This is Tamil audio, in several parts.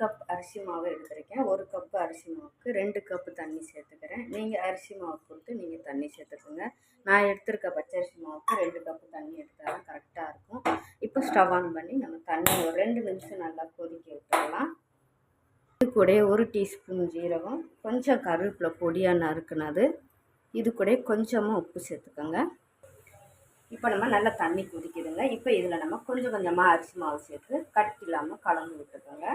கப் அரிசி மாவு எடுத்திருக்கேன். ஒரு கப்பு அரிசி மாவுக்கு ரெண்டு கப்பு தண்ணி சேர்த்துக்கிறேன். நீங்கள் அரிசி மாவு கொடுத்து நீங்கள் தண்ணி சேர்த்துக்கோங்க. நான் எடுத்திருக்க பச்சரிசி மாவுக்கு ரெண்டு கப்பு தண்ணி எடுத்தால் தான் கரெக்டாக இருக்கும். இப்போ ஸ்டவ் ஆன் பண்ணி நம்ம தண்ணி ஒரு ரெண்டு நிமிஷம் நல்லா கொதிக்க விட்டுடலாம். இது கூட ஒரு டீஸ்பூன் ஜீரகம் கொஞ்சம் கருவேப்பிலை பொடியாக நறுக்குனது. இது கூட கொஞ்சமாக உப்பு சேர்த்துக்கோங்க. இப்போ நம்ம நல்லா தண்ணி கொதிக்குதுங்க. இப்போ இதில் நம்ம கொஞ்சம் கொஞ்சமாக அரிசி மாவு சேர்த்து கட்டி இல்லாமல் கலந்து விட்டுக்கோங்க.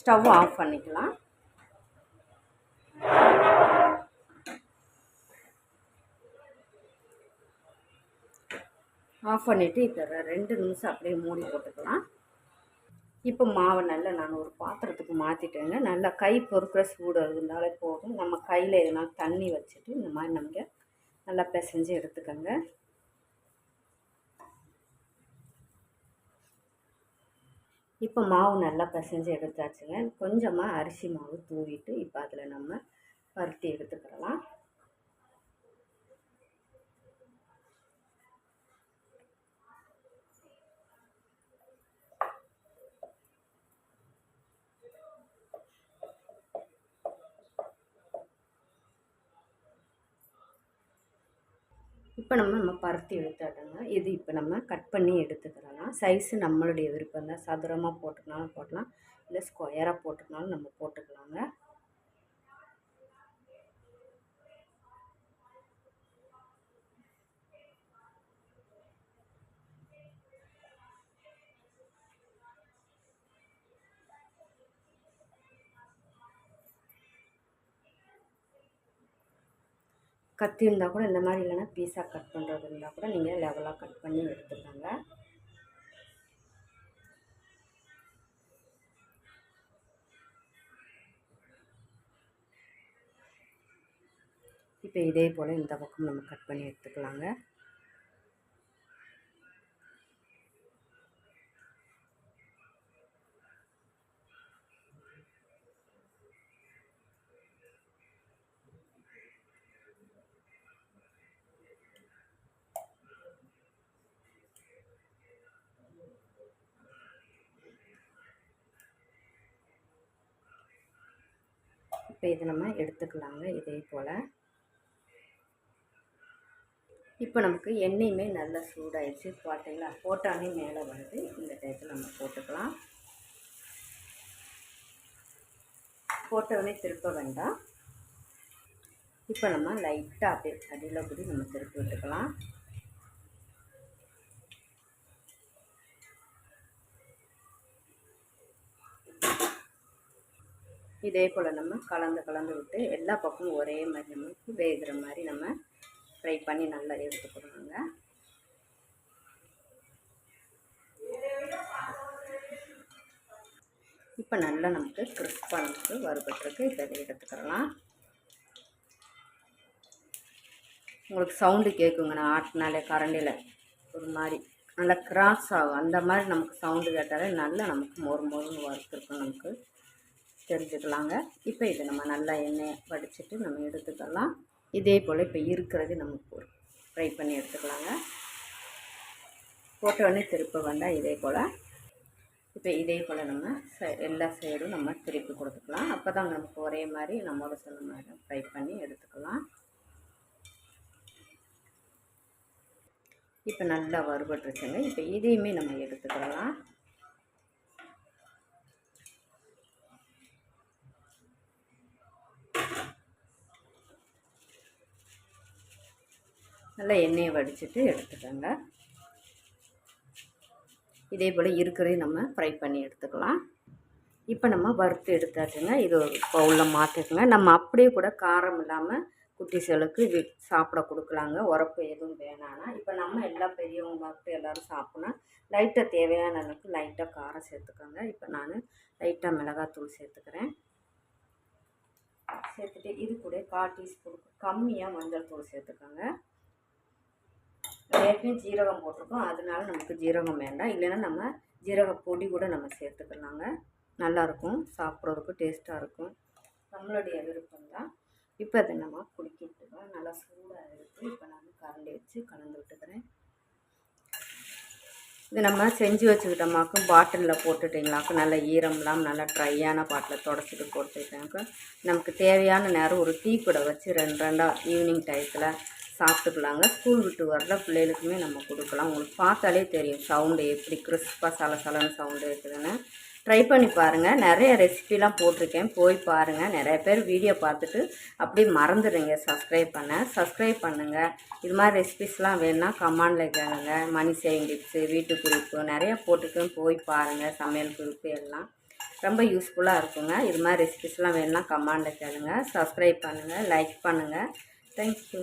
ஸ்டவ் ஆஃப் பண்ணிக்கலாம். ஆஃப் பண்ணிவிட்டு இப்போ ரெண்டு நிமிஷம் அப்படியே மூடி போட்டுக்கலாம். இப்போ மாவை நல்லா நான் ஒரு பாத்திரத்துக்கு மாற்றிட்டேங்க நல்லா கை பொறுக்கிற சூடு இருந்தாலே போதும். நம்ம கையில் எதனால் தண்ணி வச்சுட்டு இந்த மாதிரி நமக்கு நல்லா பிசைஞ்சு எடுத்துக்கோங்க. இப்போ மாவு நல்லா பிசைஞ்சு எடுத்தாச்சுங்க. கொஞ்சமாக அரிசி மாவு தூவிட்டு இப்போ அதில் நம்ம பருத்தி எடுத்துக்கிடலாம். இப்போ நம்ம நம்ம பருத்தி எடுத்துட்டோங்க இது இப்போ நம்ம கட் பண்ணி எடுத்துக்கிறோம்னா சைஸு நம்மளுடைய விருப்பம் தான் சதுரமாக போட்டுக்கினாலும் போடலாம் இல்லை ஸ்கொயராக போட்டுக்கினாலும் நம்ம போட்டுக்கலாங்க. கத்தி இருந்தால் கூட இந்த மாதிரி இல்லைன்னா பீஸாக கட் பண்ணுறது இருந்தால் கூட நீங்கள் லெவலாக கட் பண்ணி எடுத்துக்கோங்க. இப்போ இதே போல் இந்த பக்கம் நம்ம கட் பண்ணி எடுத்துக்கலாங்க. இப்போ இதை நம்ம எடுத்துக்கலாங்க இதே போல். இப்போ நமக்கு எண்ணெயுமே நல்லா சூடாயிடுச்சு. பார்த்தீங்களா போட்டாலே மேலே வருது இந்த டயத்தில் நம்ம போட்டுக்கலாம். போட்டவுடனே திருப்ப வேண்டாம். இப்போ நம்ம லைட்டாக அப்படியே அடியில் கூடி நம்ம திருப்பி விட்டுக்கலாம். இதே போல் நம்ம கலந்து கலந்து விட்டு எல்லா பக்கமும் ஒரே மாதிரி நமக்கு வேகிற மாதிரி நம்ம ஃப்ரை பண்ணி நல்லா எடுத்துக்கணுங்க இப்போ நல்லா நமக்கு கிறிஸ்பாக நமக்கு வறுபட்டுருக்கு. இப்போ இதை எடுத்துக்கிறலாம் உங்களுக்கு சவுண்டு கேட்குங்க நான் ஆட்டினாலே கரண்டியில் ஒரு மாதிரி நல்லா கிராஸ் ஆகும். அந்த மாதிரி நமக்கு சவுண்டு கேட்டாலே நல்லா நமக்கு மொறு மொறுன்னு வறுத்துருக்கும் நமக்கு. தெரிஞ்சுக்கலாங்க. இப்போ இதை நம்ம நல்லா எண்ணெய் வடிச்சிட்டு நம்ம எடுத்துக்கலாம். இதே போல் இப்போ இருக்கிறது நம்ம ஃப்ரை பண்ணி எடுத்துக்கலாங்க. போட்டோடனே திருப்ப வேண்டாம் இதே போல். இப்போ இதே போல் நம்ம ச எல்லா சைடும் நம்ம திருப்பி கொடுத்துக்கலாம். அப்போ தான் நமக்கு ஒரே மாதிரி நம்மளோட சொன்ன மாதிரி ஃப்ரை பண்ணி எடுத்துக்கலாம். இப்போ நல்லா வறுபட்டுருச்சுங்க. இப்போ இதையுமே நம்ம எடுத்துக்கலாம். நல்லா எண்ணெயை வடிச்சிட்டு எடுத்துக்கோங்க. இதே போல் இருக்கிறதையும் நம்ம ஃப்ரை பண்ணி எடுத்துக்கலாம். இப்போ நம்ம வறுத்து எடுத்தாச்சுங்க. இது ஒரு பவுலில் மாற்றிக்கோங்க நம்ம அப்படியே கூட காரம் இல்லாமல் குட்டிஸ்களுக்கு இது சாப்பிட கொடுக்கலாங்க. உரப்பு எதுவும் வேணான்னா இப்போ நம்ம எல்லா பெரியவங்க மட்டும் எல்லோரும் சாப்பிட்னா லைட்டாக தேவையான அளவுக்கு லைட்டாக காரம் சேர்த்துக்கோங்க. இப்போ நான் லைட்டாக மிளகாத்தூள் சேர்த்துக்கிறேன். சேர்த்துட்டு இது கூட கால் டீஸ்பூன் கம்மியாக மஞ்சள் தூள் சேர்த்துக்கோங்க. ஏற்கனவே ஜீரகம் போட்டிருக்கோம். அதனால நமக்கு ஜீரகம் வேண்டாம். இல்லைன்னா நம்ம ஜீரக பொடி கூட நம்ம சேர்த்துக்கலாங்க. நல்லாயிருக்கும் சாப்பிட்றதுக்கு டேஸ்ட்டாக இருக்கும். நம்மளுடைய விருப்பம் தான். இப்போ அதை நம்ம குடிக்கிட்டுருக்கோம் நல்லா சூடாக இருக்குது இப்போ நான் கரண்டி வச்சு கலந்து விட்டுக்கிறேன். இது நம்ம செஞ்சு வச்சுக்கிட்டோமாக்கும் பாட்டிலில் போட்டுட்டிங்களாக்கும் நல்லா ஈரம்லாம் நல்லா ட்ரையான பாட்டில் தொடச்சிட்டு போட்டுட்டாக்க நமக்கு தேவையான நேரம் ஒரு டீ கூட வச்சு ரெண்டு ரெண்டாக ஈவினிங் டயத்தில் சாப்பிட்டுக்கலாங்க. ஸ்கூல் விட்டு வரல பிள்ளைகளுக்குமே நம்ம கொடுக்கலாம். உங்களுக்கு பார்த்தாலே தெரியும் சவுண்டு எப்படி கிறிஸ்பாக சலசலன்னு சவுண்டு இருக்குதுன்னு. ட்ரை பண்ணி பாருங்கள் நிறைய ரெசிபிலாம் போட்டிருக்கேன். போய் பாருங்கள் நிறைய பேர் வீடியோ பார்த்துட்டு அப்படியே மறந்துடுங்க சப்ஸ்கிரைப் பண்ண. சப்ஸ்கிரைப் பண்ணுங்கள் இது மாதிரி ரெசிபிஸ்லாம் வேணுன்னா கமாண்டில் கேளுங்க. மணி சேவிங் டிப்ஸு வீட்டு குறிப்பு நிறைய போட்டுருக்கேன். போய் பாருங்கள் சமையல் குறிப்பு எல்லாம் ரொம்ப யூஸ்ஃபுல்லாக இருக்குங்க. இது மாதிரி ரெசிபிஸ்லாம் வேணுன்னா கமாண்டில் கேளுங்க. சப்ஸ்கிரைப் பண்ணுங்கள் லைக் பண்ணுங்கள் தேங்க்யூ